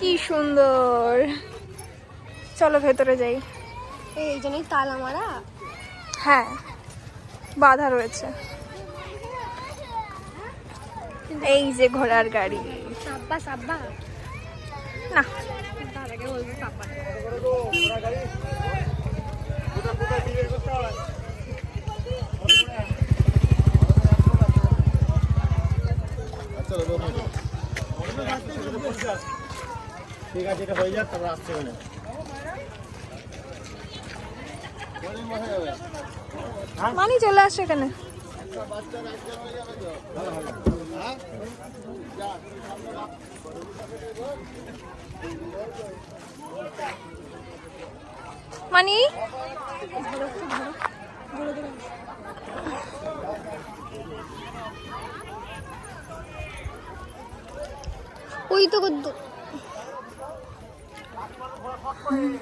কি সুন্দর। চলো ভেতরে যাই। এই জন্যই তালা মারা? হ্যাঁ বাধা রয়েছে। এই যে ঘোড়ার গাড়ি। সাব্বা সাব্বা। না। ঠিক আছে, এটা হয়ে যাক, তারপর আসছে মানে মানি চলে আসছে এখানে। মানি? ওই তো 欢迎